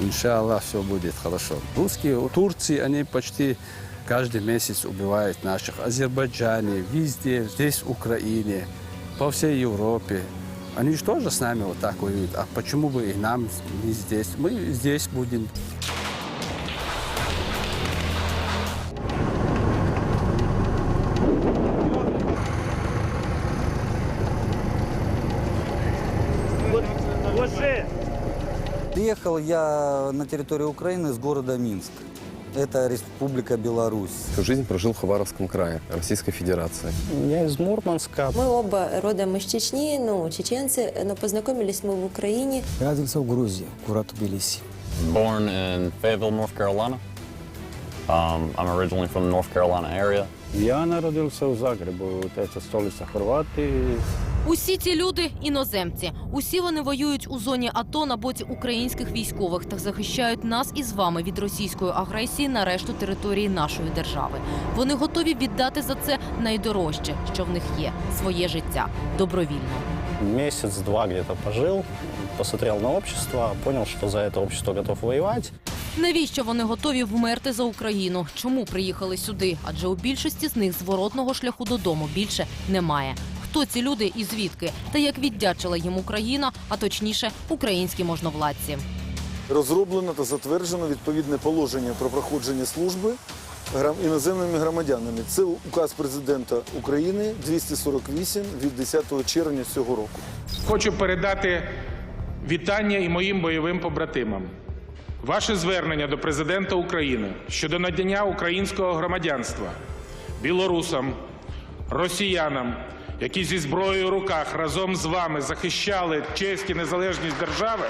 Иншаллах, все будет хорошо. Русские у Турции, они почти каждый месяц убивают наших. Азербайджане, везде, здесь, в Украине, по всей Европе. Они же тоже с нами вот так воюют. А почему бы и нам не здесь? Мы здесь будем. Приехал я на территорию Украины с города Минск. Это Республика Беларусь. Всю жизнь прожил в Хабаровском крае Российской Федерации. Я из Мурманска. Мы оба родом из Чечни, ну, чеченцы, но познакомились мы в Украине. Я родился в Грузии, город Тбилиси. born in Fayetteville, North Carolina. Um, I'm originally from the North Carolina area. Я народився у Загребу, це столиця Хорватії. Усі ці люди іноземці. Усі вони воюють у зоні АТО на боці українських військових та захищають нас із вами від російської агресії на решту території нашої держави. Вони готові віддати за це найдорожче, що в них є своє життя добровільно. Месяц-два где-то пожил, посмотрел на общество, понял, что за это общество готов воевать. Навіщо вони готові вмерти за Україну? Чому приїхали сюди? Адже у більшості з них зворотного шляху додому більше немає. Хто ці люди і звідки? Та як віддячила їм Україна, а точніше, українські можновладці. Розроблено та затверджено відповідне положення про проходження служби грам- іноземними громадянами. Це указ президента України 248 від 10 червня цього року. Хочу передати вітання і моїм бойовим побратимам. Ваше звернення до президента України щодо надання українського громадянства білорусам, росіянам, які зі зброєю в руках разом з вами захищали честь і незалежність держави.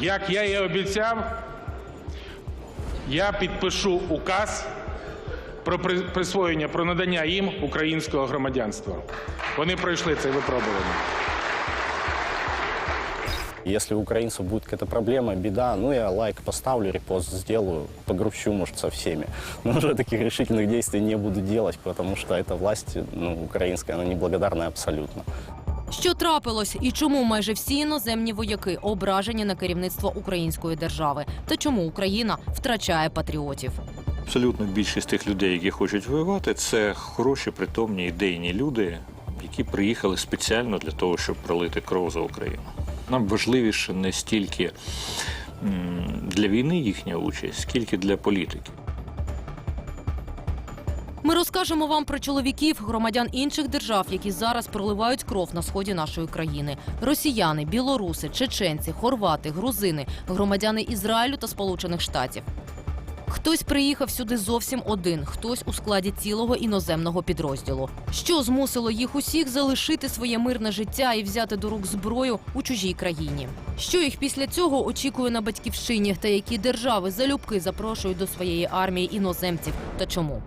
Як я і обіцяв, я підпишу указ про присвоєння, про надання їм українського громадянства. Вони пройшли це випробування. Если у украинцев будет какая-то проблема, беда, ну я лайк поставлю, репост сделаю, погрущу, может, со всеми. Но уже таких решительных действий не буду делать, потому что эта власть, ну, украинская, она неблагодарная абсолютно. Що трапилось і чому майже всі іноземні вояки ображені на керівництво української держави? Та чому Україна втрачає патріотів? Абсолютно більшість тих людей, які хочуть воювати, це хороші, притомні, ідейні люди, які приїхали спеціально для того, щоб пролити кров за Україну. Нам важливіше не стільки для війни їхня участь, скільки для політики. Ми розкажемо вам про чоловіків, громадян інших держав, які зараз проливають кров на сході нашої країни: росіяни, білоруси, чеченці, хорвати, грузини, громадяни Ізраїлю та Сполучених Штатів. Хтось приїхав сюди зовсім один, хтось у складі цілого іноземного підрозділу. Що змусило їх усіх залишити своє мирне життя і взяти до рук зброю у чужій країні? Що їх після цього очікує на батьківщині, та які держави залюбки запрошують до своєї армії іноземців? Та чому?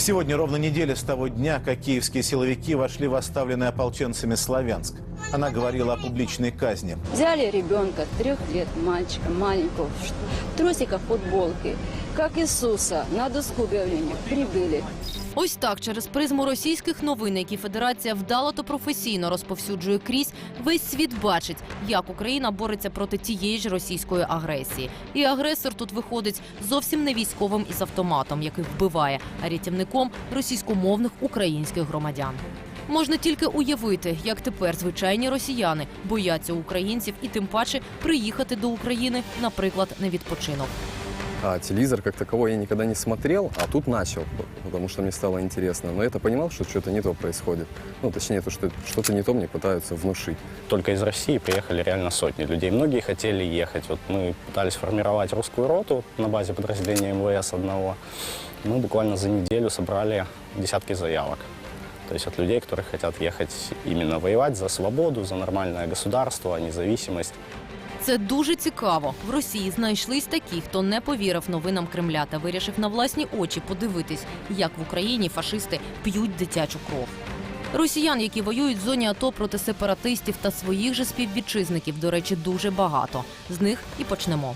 Сегодня ровно неделя с того дня, как киевские силовики вошли в оставленный ополченцами Славянск. Она говорила о публичной казни. Взяли ребенка трех лет, мальчика маленького, в трусиках, футболке, как Иисуса, на доску объявления прибыли. Ось так через призму російських новин, які Федерація вдало та професійно розповсюджує крізь, весь світ бачить, як Україна бореться проти тієї ж російської агресії. І агресор тут виходить зовсім не військовим із автоматом, який вбиває, а рятівником російськомовних українських громадян. Можна тільки уявити, як тепер звичайні росіяни бояться українців і тим паче приїхати до України, наприклад, на відпочинок. А телевизор как таковой я никогда не смотрел, а тут начал, потому что мне стало интересно. Но я-то понимал, что что-то не то происходит. Ну, точнее, то, что что-то не то мне пытаются внушить. Только из России приехали реально сотни людей. Многие хотели ехать. Вот мы пытались формировать русскую роту на базе подразделения МВС одного. Мы буквально за неделю собрали десятки заявок. То есть от людей, которые хотят ехать именно воевать за свободу, за нормальное государство, независимость. Це дуже цікаво. В Росії знайшлись такі, хто не повірив новинам Кремля та вирішив на власні очі подивитись, як в Україні фашисти п'ють дитячу кров. Росіян, які воюють в зоні АТО проти сепаратистів та своїх же співвітчизників, до речі, дуже багато. З них і почнемо.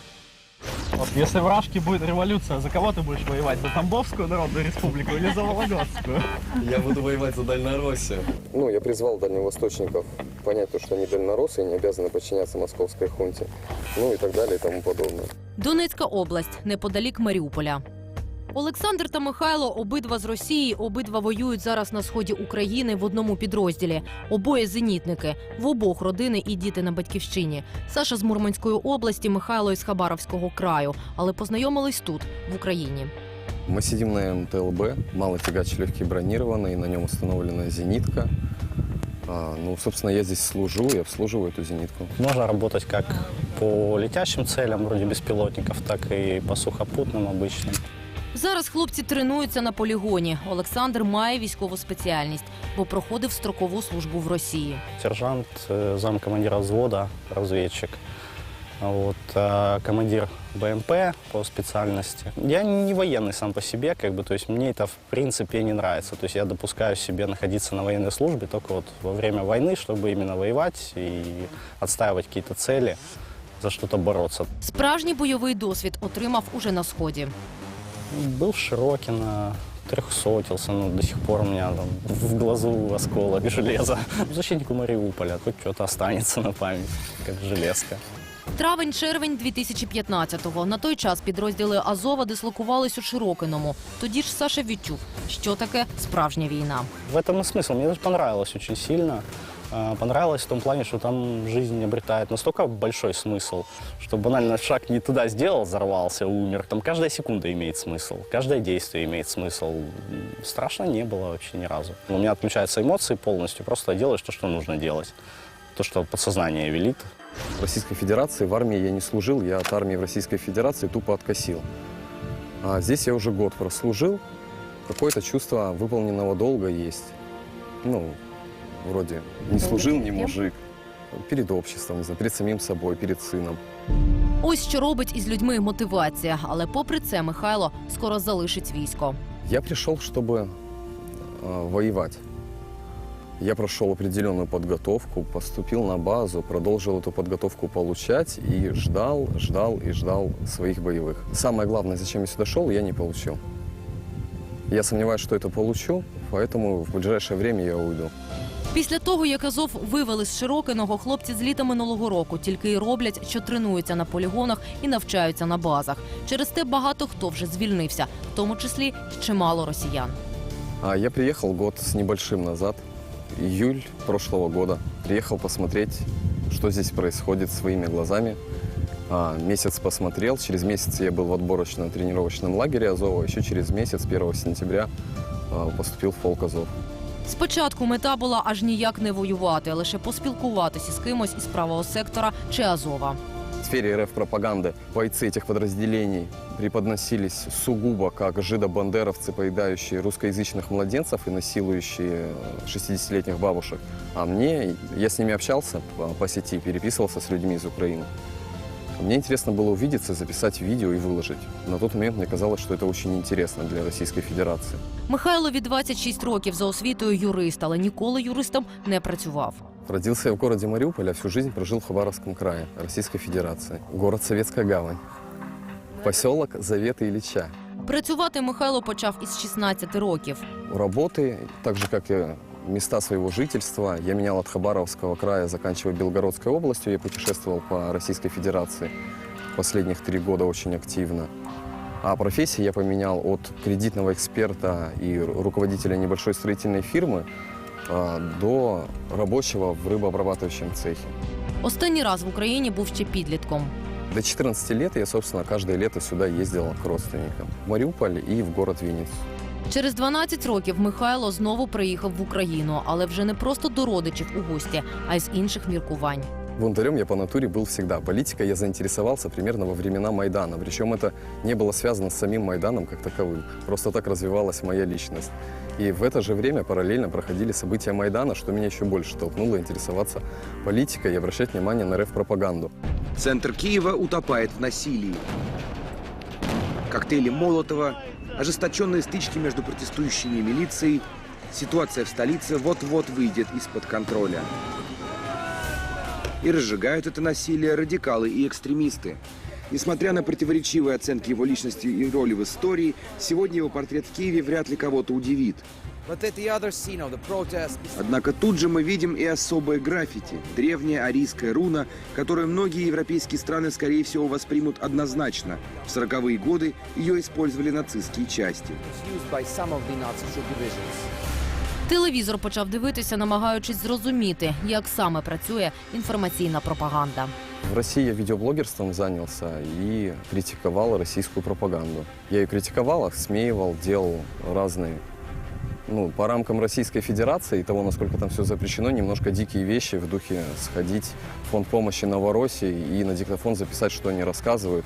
Вот если в Рашке будет революция, за кого ты будешь воевать? За Тамбовскую народную республику или за Вологодскую? Я буду воевать за Дальнороссию. Ну, я призвал дальневосточников понять то, что они дальнороссы и не обязаны подчиняться московской хунте. Ну и так далее и тому подобное. Донецька область неподалік Маріуполя. Олександр та Михайло обидва з Росії, обидва воюють зараз на сході України в одному підрозділі. Обоє зенітники, в обох родини і діти на батьківщині. Саша з Мурманської області, Михайло із Хабаровського краю, але познайомились тут, в Україні. Мы сидим на МТЛБ, малый тягач легкий бронированный, на нем установлена зенитка. А, ну, собственно, я здесь служу и обслуживаю эту зенитку. Можно работать как по летящим целям, вроде беспилотников, так и по сухопутным обычным. Зараз хлопці тренуються на полігоні. Олександр має військову спеціальність, бо проходив строкову службу в Росії. Сержант, э, замкомандира взвода, разведчик. А Вот, а командир БМП по специальности. Я не военный сам по себе, как бы, то есть мне это в принципе не нравится. То есть я допускаю себе находиться на военной службе только вот во время войны, чтобы именно воевать и отстаивать какие-то цели, за что-то бороться. Справжній бойовий досвід отримав уже на сході. Был в Широкино, трехсотился, но до сих пор у меня там в глазу осколок железа. Защитнику Мариуполя хоть что-то останется на память, как железка. Травень-червень 2015-го. На той час підрозділи Азова дислокувались у Широкиному. Тоді ж Саша відчув, що таке справжня війна. В этом и смысл. Мне даже понравилось очень сильно. А, Понравилось в том плане, что там жизнь обретает настолько большой смысл, что банально шаг не туда сделал, взорвался, умер. Там каждая секунда имеет смысл, каждое действие имеет смысл. Страшно не было вообще ни разу. У меня отключаются эмоции полностью, просто делаешь то, что нужно делать. То, что подсознание велит. В Российской Федерации в армии я не служил, я от армии в Российской Федерации тупо откосил. А здесь я уже год прослужил, какое-то чувство выполненного долга есть. Ну, вроде не служил не мужик. Перед обществом, не знаю, перед самим собой, перед сыном. Ось що робить із людьми мотивація. Але попри це Михайло скоро залишить військо. Я пришел, чтобы э, воевать. Я прошел определенную подготовку, поступил на базу, продолжил эту подготовку получать и ждал, ждал и ждал своих боевых. Самое главное, зачем я сюда шел, я не получил. Я сомневаюсь, что это получу, поэтому в ближайшее время я уйду. Після того, як Азов вивели з Широкиного, хлопці з літа минулого року тільки й роблять, що тренуються на полігонах і навчаються на базах. Через те багато хто вже звільнився, в тому числі чимало росіян. А я приехал год с небольшим назад, июль прошлого года. Приехал посмотреть, что здесь происходит своими глазами. А, месяц посмотрел, через месяц я был в отборочно-тренировочном лагере Азова, еще через месяц, 1 сентября, поступил в полк Азов. Спочатку мета була аж ніяк не воювати, а лише поспілкуватися з кимось із правого сектора чи Азова. В сфере РФ-пропаганды бойцы этих подразделений преподносились сугубо как жидобандеровцы, поедающие русскоязычных младенцев и насилующие 60-летних бабушек. А мне, я с ними общался по, по сети, переписывался с людьми из Украины. Мне интересно было увидеться, записать видео и выложить. На тот момент мне казалось, что это очень интересно для Российской Федерации. Михайлові 26 років за освітою юрист, але ніколи юристом не працював. Родился я в городе Мариуполь, а всю жизнь прожил в Хабаровском крае Российской Федерации. Город Советская Гавань. Поселок Заветы Ильича. Працювати Михайло почав із 16 років. У работы, так же как и места своего жительства, я менял от Хабаровского края, заканчивая Белгородской областью. Я путешествовал по Российской Федерации последних три года очень активно. А профессии я поменял от кредитного эксперта и ру- руководителя небольшой строительной фирмы а, до рабочего в рыбообрабатывающем цехе. Останній раз в Україні був ще підлітком. До 14 лет я, собственно, каждое лето сюда ездил к родственникам. В Мариуполь и в город Винницу. Через 12 років Михайло знову приїхав в Україну, але вже не просто до родичів у гості, а й з інших міркувань. Бунтарем я по натуре был всегда. Политикой я заинтересовался примерно во времена Майдана. Причем это не было связано с самим Майданом как таковым. Просто так развивалась моя личность. И в это же время параллельно проходили события Майдана, что меня еще больше толкнуло интересоваться политикой и обращать внимание на РФ-пропаганду. Центр Киева утопает в насилии. Коктейли Молотова, ожесточенные стычки между протестующими и милицией. Ситуация в столице вот-вот выйдет из-под контроля. И разжигают это насилие радикалы и экстремисты. Несмотря на противоречивые оценки его личности и роли в истории, сегодня его портрет в Киеве вряд ли кого-то удивит. Однако тут же мы видим и особое граффити, древняя арийская руна, которую многие европейские страны, скорее всего, воспримут однозначно. В 40-е годы ее использовали нацистские части. Телевізор почав дивитися, намагаючись зрозуміти, як саме працює інформаційна пропаганда. В России я видеоблогерством занялся и критиковал российскую пропаганду. Я ее критиковал, смеивал, делал разные ну, по рамкам Российской Федерации и того, насколько там все запрещено, немножко дикие вещи в духе сходить в фонд помощи Новороссии и на диктофон записать, что они рассказывают.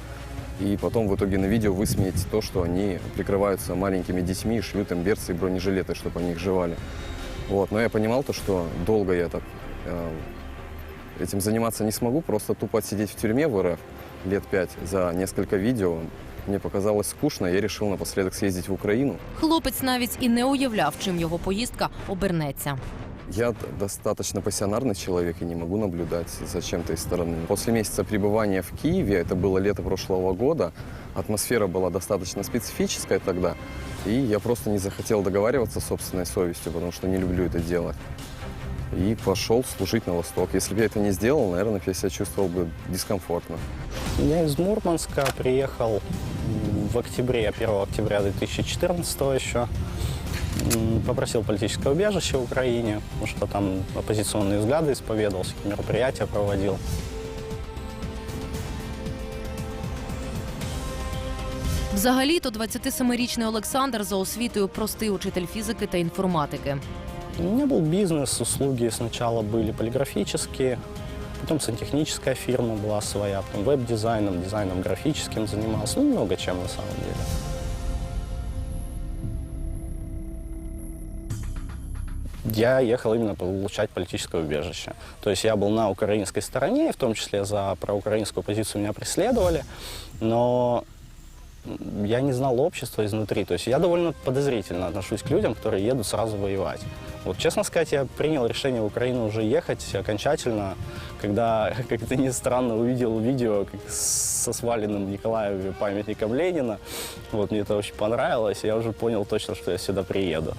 И потом в итоге на видео высмеять то, что они прикрываются маленькими детьми и шьют им берцы и бронежилеты, чтобы они их жевали. Вот. Но я понимал то, что долго я так э, этим заниматься не смогу, просто тупо отсидеть в тюрьме в РФ лет пять за несколько видео. Мне показалось скучно, я решил напоследок съездить в Украину. Хлопець навіть і не уявляв, чим його поїздка обернеться. Я д- достаточно пассионарный человек и не могу наблюдать за чем-то из стороны. После месяца пребывания в Киеве, это было лето прошлого года, атмосфера была достаточно специфическая тогда, и я просто не захотел договариваться с собственной совестью, потому что не люблю это делать. И пошел служить на восток. Если бы я это не сделал, наверное, я себя чувствовал бы дискомфортно. Я из Мурманска приехал м, в октябре, 1 октября 2014 еще. М, Попросил политическое убежище в Украине, потому что там оппозиционные взгляды исповедовал, всякие мероприятия проводил. Взагалі-то 27-річний Олександр за освітою простий учитель фізики та інформатики. У меня был бизнес, услуги сначала были полиграфические, потом сантехническая фирма была своя, потом веб-дизайном, дизайном графическим занимался, ну, много чем на самом деле. Я ехал именно получать политическое убежище. То есть я был на украинской стороне, в том числе за проукраинскую позицию меня преследовали, но я не знал общества изнутри. То есть я довольно подозрительно отношусь к людям, которые едут сразу воевать. Вот, честно сказать, я принял решение в Украину уже ехать окончательно, когда, как это ни странно, увидел видео как со сваленным в Николаеве памятником Ленина. Вот, мне это очень понравилось, и я уже понял точно, что я сюда приеду.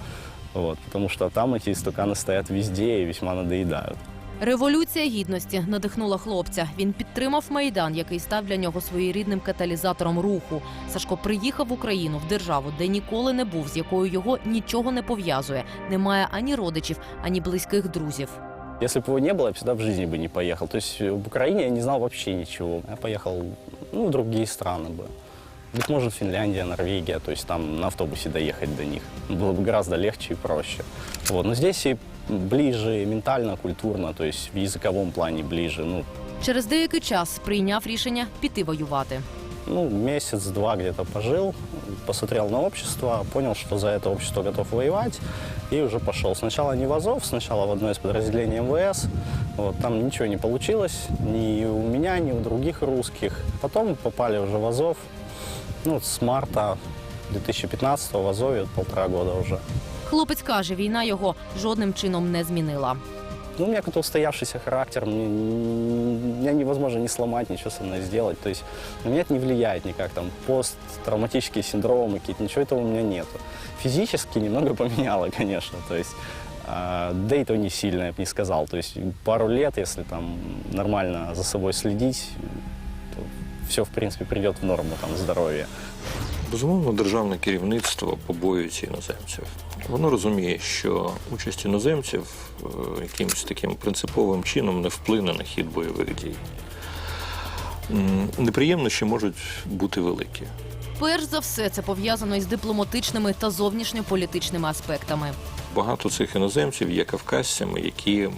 Вот, потому что там эти истуканы стоят везде и весьма надоедают. Революція гідності надихнула хлопця. Він підтримав майдан, який став для нього своєрідним каталізатором руху. Сашко приїхав в Україну в державу, де ніколи не був, з якою його нічого не пов'язує. Немає ані родичів, ані близьких друзів. Если бы его не было, я бы сюда в жизни бы не поехал. То есть в Украине я не знал вообще ничего. Я поехал ну, в другие страны бы. Быть может, Финляндия, Норвегия, то есть там на автобусе доехать до них. Было бы гораздо легче и проще. Вот. Но здесь и ближе, ментально, культурно, то есть в языковом плане ближе. Ну, Через деякий час прийняв рішення піти воювати. ну, месяц-два где-то пожил, посмотрел на общество, понял, что за это общество готов воевать, и уже пошел. Сначала не в Азов, сначала в одно из подразделений МВС. Вот, там ничего не получилось, ни у меня, ни у других русских. Потом попали уже в Азов, ну, с марта 2015 в Азове, полтора года уже. Хлопець каже, війна його жодним чином не змінила. Ну, у меня какой-то устоявшийся характер, мне, меня невозможно не сломать, ничего со мной сделать. То есть на меня это не влияет никак, там, посттравматические синдромы какие-то, ничего этого у меня нету. Физически немного поменяло, конечно, то есть, а, да и то не сильно, я бы не сказал. То есть пару лет, если там нормально за собой следить, то все, в принципе, придет в норму, там, здоровье. Безумовно, державне керівництво побоюється іноземців. Воно розуміє, що участь іноземців е, якимось таким принциповим чином не вплине на хід бойових дій. М, Неприємності можуть бути великі. Перш за все, це пов'язано із дипломатичними та зовнішньополітичними аспектами. Багато цих іноземців є кавказцями, які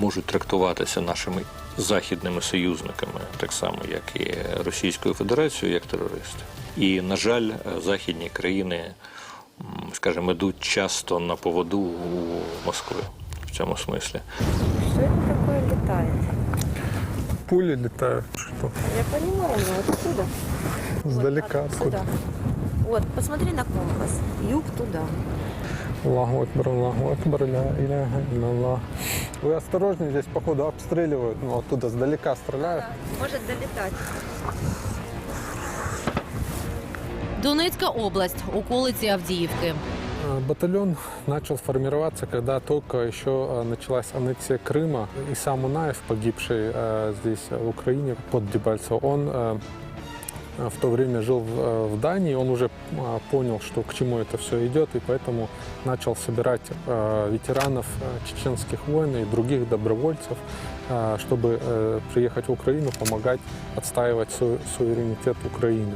можуть трактуватися нашими західними союзниками, так само, як і Російською Федерацією, як терористи. І, на жаль, західні країни, скажімо, йдуть часто на поводу у Москви в цьому смислі. Что это такое летает? пули летают. Что? Я понимаю, но откуда? Вот, откуда? Вот, посмотри на компас. Юг туда. Аллаху Акбар, Аллаху Акбар, ля иляха илlallah. Вы осторожнее, здесь, походу, обстреливают, ну, оттуда сдалека стреляют. Может долетать. Донецька область, околиці Авдіївки. А, Батальон начал формироваться, когда только еще началась аннексия Крыма. И сам Унаев, погибший здесь, в Украине, под Дебальцево, он в то время жил в, а, в Дании, он уже а, понял, что к чему это все идет, и поэтому начал собирать а, ветеранов а, чеченских войн и других добровольцев, а, чтобы э, приехать в Украину, помогать отстаивать су- суверенитет Украины.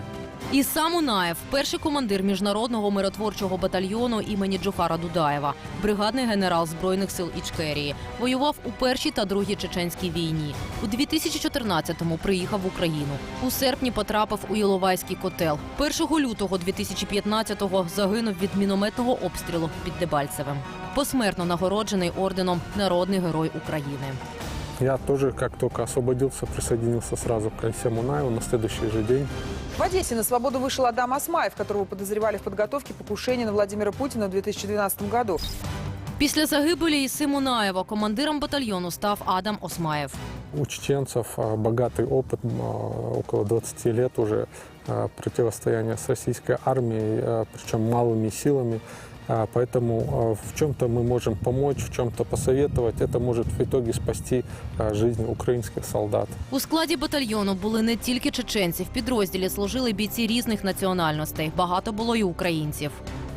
І сам Унаєв, перший командир міжнародного миротворчого батальйону імені Джохара Дудаєва, бригадний генерал збройних сил Ічкерії, воював у першій та другій чеченській війні. У 2014-му приїхав в Україну. У серпні потрапив у Іловайський котел. 1 лютого 2015-го загинув від мінометного обстрілу під Дебальцевим. Посмертно нагороджений орденом Народний герой України. Я тоже, как только освободился, присоединился сразу к Айсе Мунаеву на следующий же день. В Одессе на свободу вышел Адам Асмаев, которого подозревали в подготовке покушения на Владимира Путина в 2012 году. Після загибелі Іси Мунаєва командиром батальйону став Адам Осмаєв. У чеченцев а, богатый опыт, а, около 20 лет уже а, противостояния с российской армией, а, причем малыми силами. А, Поэтому а, в чем-то мы можем помочь, в чем-то посоветовать. Это может в итоге спасти а, жизнь украинских солдат. У складі батальйону були не тільки чеченці. В підрозділі служили бійці різних національностей. Багато було і українців.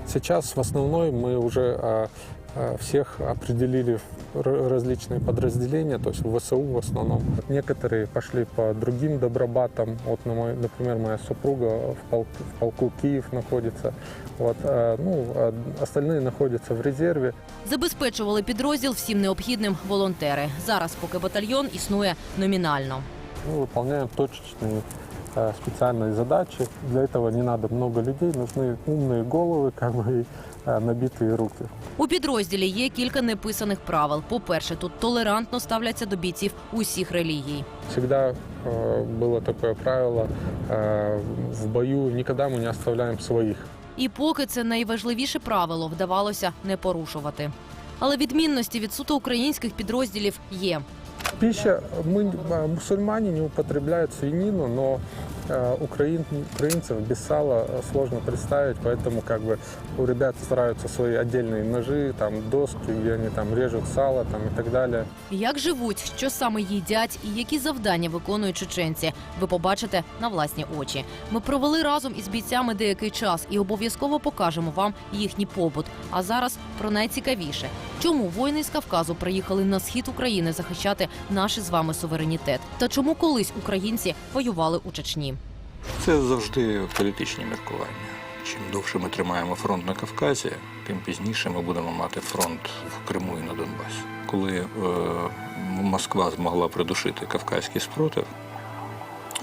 Сейчас в основной мы уже а, а, всех определили в р- различные подразделения, то есть в ВСУ в основном. Некоторые пошли по другим добробатам. Вот, на мой- например, моя супруга в полку, в полку Киев находится. Вот, а, ну, а остальные находятся в резерве. Забезпечували підрозділ всім необхідним волонтери. Зараз, поки батальйон існує номінально. Мы выполняем точечные э, специальные задачи. Для этого не надо много людей, нужны умные головы как бы, и э, набитые руки. У підрозділі є кілька неписаних правил. По-перше, тут толерантно ставляться до бійців усіх релігій. Всегда э, было такое правило э, в бою никогда мы не оставляем своих. І поки це найважливіше правило вдавалося не порушувати. Але відмінності від суто українських підрозділів є. Пища, мы, э, мусульмане не употребляют свинину, но э, украин, украинцев без сала э, сложно представить, поэтому как бы у ребят стараются свои отдельные ножи, там доски, где они там режут сало там, и так далее. Як живуть, що саме їдять і які завдання виконують чеченці, ви побачите на власні очі. Ми провели разом із бійцями деякий час і обов'язково покажемо вам їхній побут. А зараз про найцікавіше, чому воїни з Кавказу приїхали на схід України захищати наш з вами суверенітет, та чому колись українці воювали у Чечні. Це завжди політичні міркування. Чим довше ми тримаємо фронт на Кавказі, тим пізніше ми будемо мати фронт в Криму і на Донбасі. Коли е, Москва змогла придушити кавказький спротив,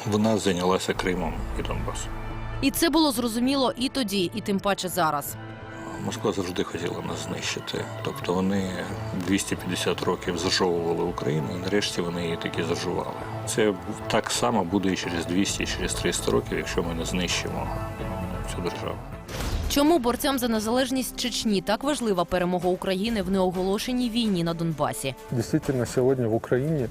вона зайнялася Кримом і Донбасом. І це було зрозуміло і тоді, і тим паче зараз. Москва завжди хотіла нас знищити. Тобто вони 250 років зажовували Україну, і нарешті вони її таки зажували. Це так само буде і через 200, і через 300 років, якщо ми не знищимо цю державу. Чому борцям за незалежність Чечні так важлива перемога України в неоголошеній війні на Донбасі? Действительно, сегодня в Украине э,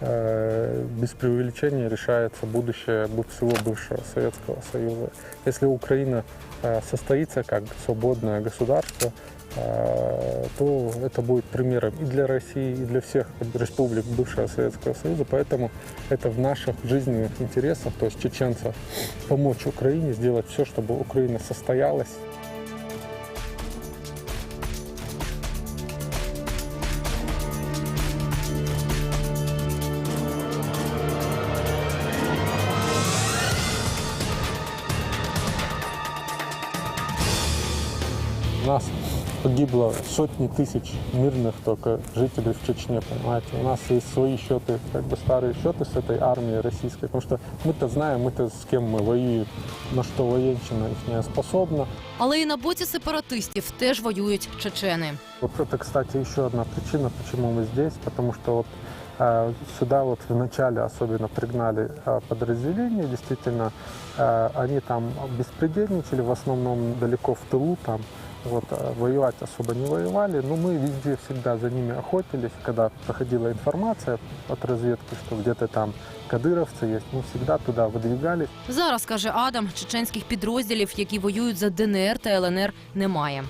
без преувеличения решается будущее бу- всего бывшего Советского Союза. Если Украина э, состоится как свободное государство, э, то это будет примером и для России, и для всех республик бывшего Советского Союза. Поэтому это в наших жизненных интересах, то есть чеченцев, помочь Украине сделать все, чтобы Украина состоялась. погибло сотни тысяч мирных только жителей в Чечне, понимаете. У нас есть свои счеты, как бы старые счеты с этой армией российской, потому что мы-то знаем, мы-то с кем мы воюем, на что военщина их не способна. Але і на боці сепаратистів теж воюють чечени. Вот это, кстати, еще одна причина, почему мы здесь, потому что вот Э, Сюда вот в начале особенно пригнали э, подразделения, действительно, э, они там беспредельничали, в основном далеко в тылу там, вот, э, воевать особо не воевали, но мы везде всегда за ними охотились, когда проходила информация от разведки, что где-то там кадыровцы есть, мы всегда туда выдвигались. Зараз каже Адам, чеченських підрозділів, які воюють за ДНР та ЛНР, немає.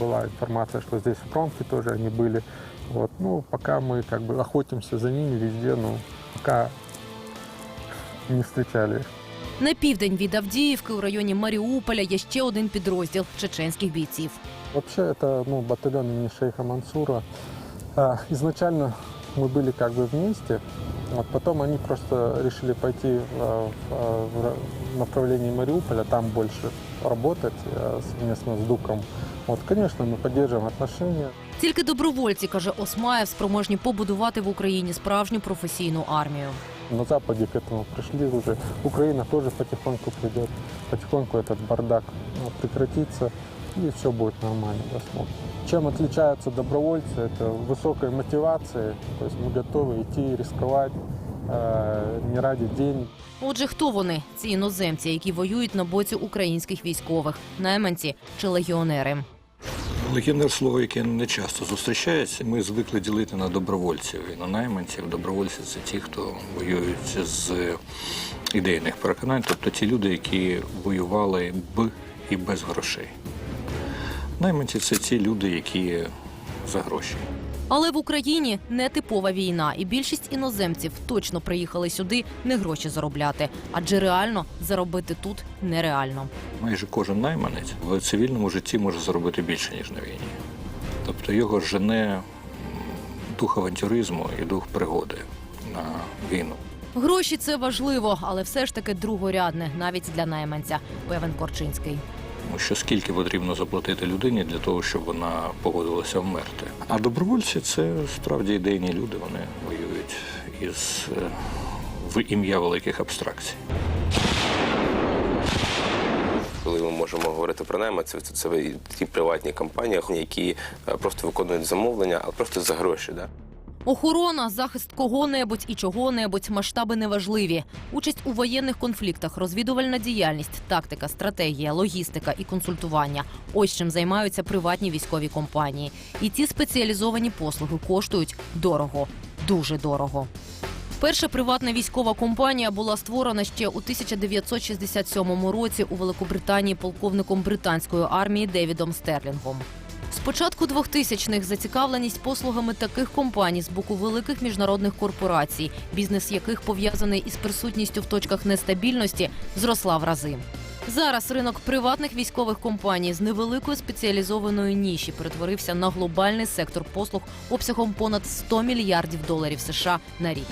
Была информация, что здесь в промке тоже они были. Вот, ну, пока мы как бы охотимся за ними везде, ну, пока не встречали их. На південь від Авдіївки у районі Маріуполя є ще один підрозділ чеченських бійців. Вообще это ну, батальон имени шейха Мансура. А, изначально мы были как бы вместе, вот потом они просто решили пойти в, в- в ра- направлении Мариуполя, там больше работать э, совместно с Дуком. Вот, конечно, мы поддерживаем отношения. Тільки добровольці, каже Осмаєв, спроможні побудувати в Україні справжню професійну армію. На Западе к этому пришли уже. Украина тоже потихоньку придет. Потихоньку этот бардак ну, прекратится, и все будет нормально, я смотрю. Чем отличаются добровольцы? Это высокой мотивацией. То есть мы готовы идти, рисковать э, не ради денег. Отже, хто вони? Ці іноземці, які воюють на боці українських військових, найманці чи легіонери. Легіонер слово, яке не часто зустрічається. Ми звикли ділити на добровольців і на найманців. Добровольці це ті, хто воюють з ідейних переконань, тобто ті люди, які воювали б і без грошей. Найманці це ті люди, які за гроші. Але в Україні не типова війна, і більшість іноземців точно приїхали сюди не гроші заробляти, адже реально заробити тут нереально. Майже кожен найманець в цивільному житті може заробити більше, ніж на війні. Тобто його жене дух авантюризму і дух пригоди на війну. Гроші це важливо, але все ж таки другорядне, навіть для найманця, певен Корчинський. Тому що скільки потрібно заплатити людині для того, щоб вона погодилася вмерти. А добровольці це справді ідейні люди. Вони воюють із е, в ім'я великих абстракцій. Коли ми можемо говорити про найманців, то це ті приватні компанії, які е, просто виконують замовлення, але просто за гроші. Да? Охорона, захист кого-небудь і чого-небудь, масштаби неважливі. Участь у воєнних конфліктах, розвідувальна діяльність, тактика, стратегія, логістика і консультування. Ось чим займаються приватні військові компанії. І ці спеціалізовані послуги коштують дорого, дуже дорого. Перша приватна військова компанія була створена ще у 1967 році у Великобританії полковником британської армії Девідом Стерлінгом. Початку 2000-х зацікавленість послугами таких компаній з боку великих міжнародних корпорацій, бізнес яких пов'язаний із присутністю в точках нестабільності, зросла в рази. Зараз ринок приватних військових компаній з невеликої спеціалізованої ніші перетворився на глобальний сектор послуг обсягом понад 100 мільярдів доларів США на рік.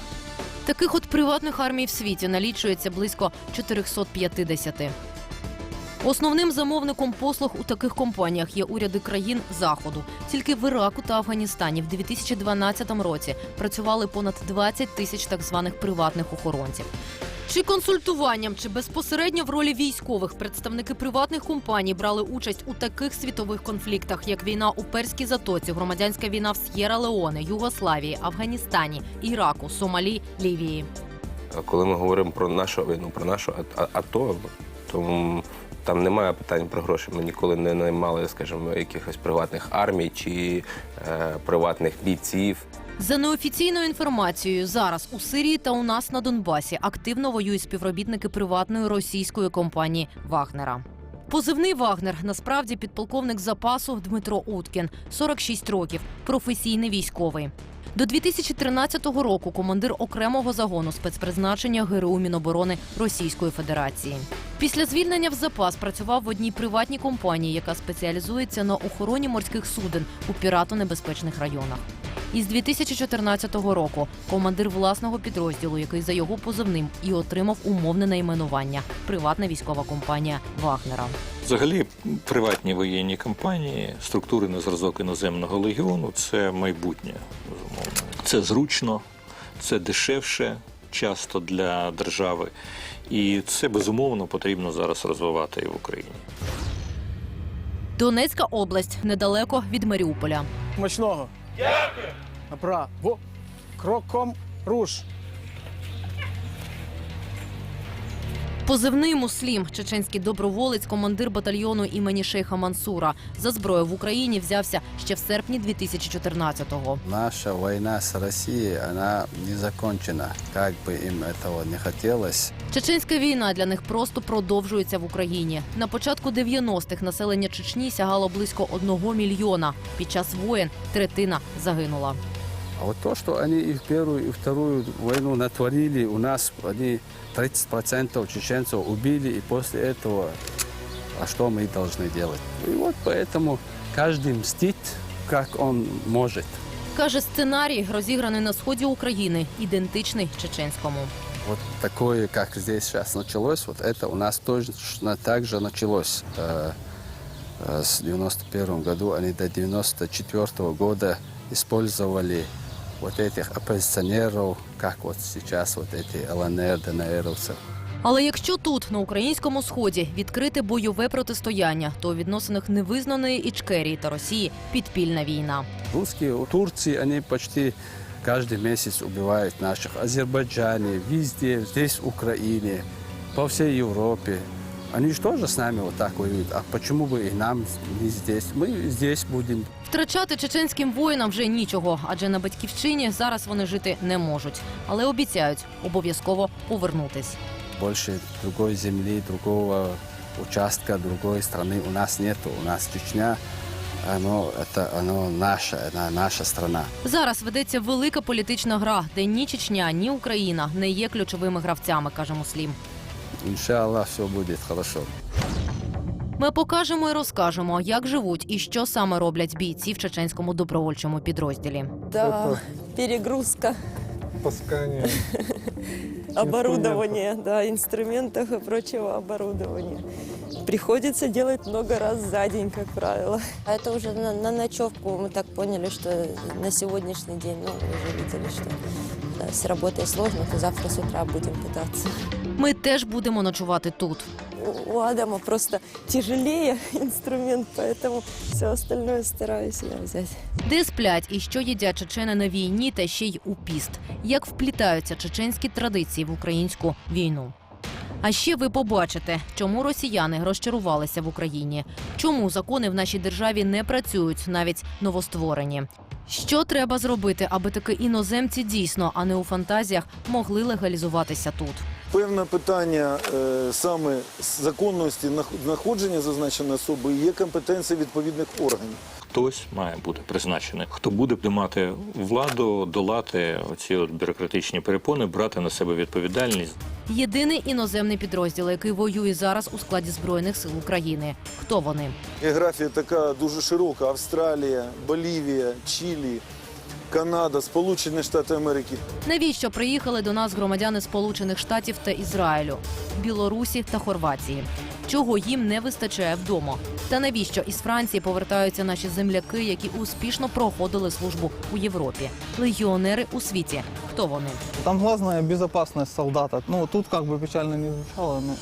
Таких от приватних армій в світі налічується близько 450. Основним замовником послуг у таких компаніях є уряди країн заходу. Тільки в Іраку та Афганістані в 2012 році працювали понад 20 тисяч так званих приватних охоронців. Чи консультуванням, чи безпосередньо в ролі військових представники приватних компаній брали участь у таких світових конфліктах, як війна у Перській затоці, громадянська війна в С'єра Леоне, Югославії, Афганістані, Іраку, Сомалі, Лівії. Коли ми говоримо про нашу війну, про нашу АТО, то там немає питань про гроші. Ми ніколи не наймали, скажімо, якихось приватних армій чи е, приватних бійців. За неофіційною інформацією, зараз у Сирії та у нас на Донбасі активно воюють співробітники приватної російської компанії Вагнера. Позивний Вагнер насправді підполковник запасу Дмитро Уткін, 46 років, професійний військовий. До 2013 року командир окремого загону спецпризначення ГРУ Міноборони Російської Федерації. Після звільнення в запас працював в одній приватній компанії, яка спеціалізується на охороні морських суден у піратонебезпечних районах. Із 2014 року командир власного підрозділу, який за його позивним і отримав умовне найменування приватна військова компанія Вагнера. Взагалі, приватні воєнні компанії, структури на зразок іноземного легіону це майбутнє. Це зручно, це дешевше, часто для держави. І це безумовно потрібно зараз розвивати і в Україні. Донецька область недалеко від Маріуполя. Смачного. Дякую. Направо. Кроком Руш. Позивний муслім, чеченський доброволець, командир батальйону імені Шейха Мансура. За зброю в Україні взявся ще в серпні 2014-го. Наша война с Россией, она не закончена, как бы им этого не хотелось. Чеченська війна для них просто продовжується в Україні. На початку 90-х населення Чечні сягало близько одного мільйона. Під час воєн третина загинула. А вот то, что они и в первую, и вторую войну натворили, у нас они 30% чеченцев убили, и после этого, а что мы должны делать? И вот поэтому каждый мстит, как он может. Каже, сценарій, розіграний на сході України, ідентичний чеченському. Вот такое, как здесь сейчас началось, вот это у нас точно так же началось. Э, э, С 91 году они до 94 года использовали вот этих оппозиционеров, как вот сейчас вот эти ЛНР, ДНРовцев. Але якщо тут, на українському сході, відкрите бойове протистояння, то у відносинах невизнаної Ічкерії та Росії підпільна війна. Русские у Турции, они почти каждый месяц убивают наших. Азербайджане, везде, здесь в Украине, по всей Европе. Они же тоже с нами вот так воюют. А почему бы и нам не здесь? Мы здесь будем. Втрачати чеченським воїнам вже нічого, адже на батьківщині зараз вони жити не можуть. Але обіцяють обов'язково повернутись. Больше другой земли, другого участка, другой страны у нас нету. У нас Чечня, оно, это оно наша, это наша страна. Зараз ведеться велика політична гра, де ні Чечня, ні Україна не є ключовими гравцями, каже Муслім. Иншаллах, все будет хорошо. Ми покажемо і розкажемо, як живуть і що саме роблять бійці в чеченському добровольчому підрозділі. Да, перегрузка Таскание. оборудования, да, инструментов и прочего оборудования. Приходится делать много раз за день, как правило. А это уже на, на ночевку мы так поняли, что на сегодняшний день, ну, уже видели, что да, с работой сложно, то завтра с утра будем пытаться. Ми теж будемо ночувати тут. У, Адама просто тяжелее инструмент, поэтому все остальное стараюсь я взять. Де сплять і що їдять чечени на війні, та ще й у піст. Як вплітаються чеченські традиції в українську війну. А ще ви побачите, чому росіяни розчарувалися в Україні, чому закони в нашій державі не працюють, навіть новостворені. Що треба зробити, аби таки іноземці дійсно, а не у фантазіях, могли легалізуватися тут. Певне питання е, саме законності нах- знаходження зазначеної особи є компетенція відповідних органів. Хтось має бути призначений, хто буде мати владу, долати оці от бюрократичні перепони, брати на себе відповідальність. Єдиний іноземний підрозділ, який воює зараз у складі збройних сил України. Хто вони? Географія така дуже широка: Австралія, Болівія, Чилі, Канада, Сполучені Штати Америки. Навіщо приїхали до нас громадяни Сполучених Штатів та Ізраїлю, Білорусі та Хорватії? Чого їм не вистачає вдома? Та навіщо із Франції повертаються наші земляки, які успішно проходили службу у Європі? Легіонери у світі. Хто вони? Там главная безопасность солдата. Ну, тут как бы печально не звучало, но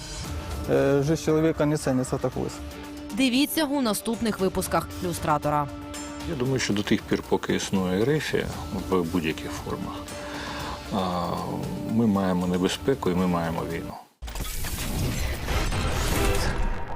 э, жизнь человека не ценится так высоко. Дивіться у наступних випусках люстратора. Я думаю, що до тих пір, поки існує ерефія в будь-яких формах, ми маємо небезпеку і ми маємо війну.